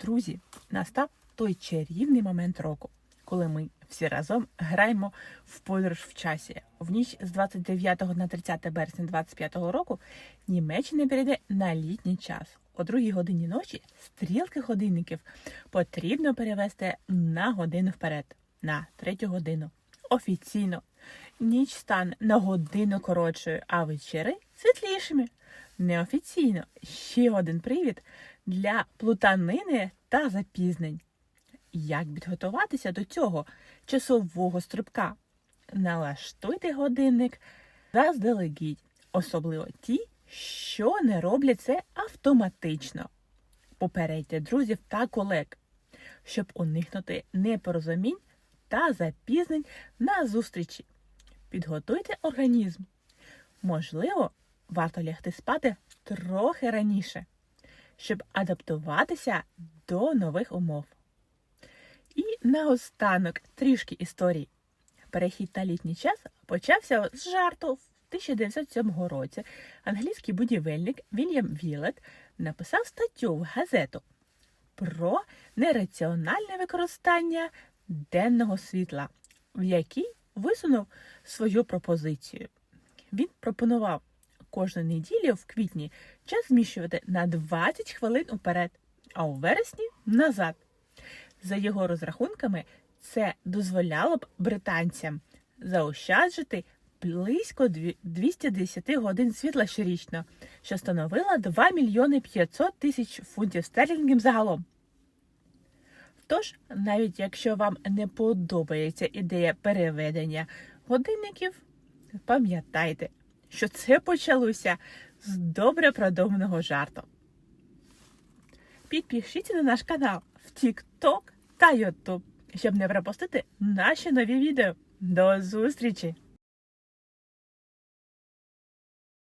Друзі, настав той чарівний момент року, коли ми всі разом граємо в подорож в часі. В ніч з 29 на 30 березня 25 року Німеччина перейде на літній час. О другій годині ночі стрілки годинників потрібно перевести на годину вперед, на третю годину. Офіційно ніч стане на годину коротшою, а вечори світлішими. Неофіційно ще один привід для плутанини та запізнень. Як підготуватися до цього часового стрибка? Налаштуйте годинник заздалегідь, особливо ті, що не роблять це автоматично. Попередьте друзів та колег, щоб уникнути непорозумінь та запізнень на зустрічі. Підготуйте організм. Можливо, варто лягти спати трохи раніше, щоб адаптуватися до нових умов. І наостанок трішки історії. Перехід на літній час почався з жарту. В 1907 році англійський будівельник Вільям Вілет написав статтю в газету про нераціональне використання денного світла, в якій висунув свою пропозицію. Він пропонував кожну неділю в квітні час зміщувати на 20 хвилин уперед, а у вересні назад. За його розрахунками, це дозволяло б британцям заощаджити близько дві- 210 годин світла щорічно, що становило 2 мільйони 500 тисяч фунтів стерлінгів загалом. Тож, навіть якщо вам не подобається ідея переведення годинників, пам'ятайте, що це почалося з добре продуманого жарту. Підпишіться на наш канал в TikTok та YouTube, щоб не пропустити наші нові відео. До зустрічі!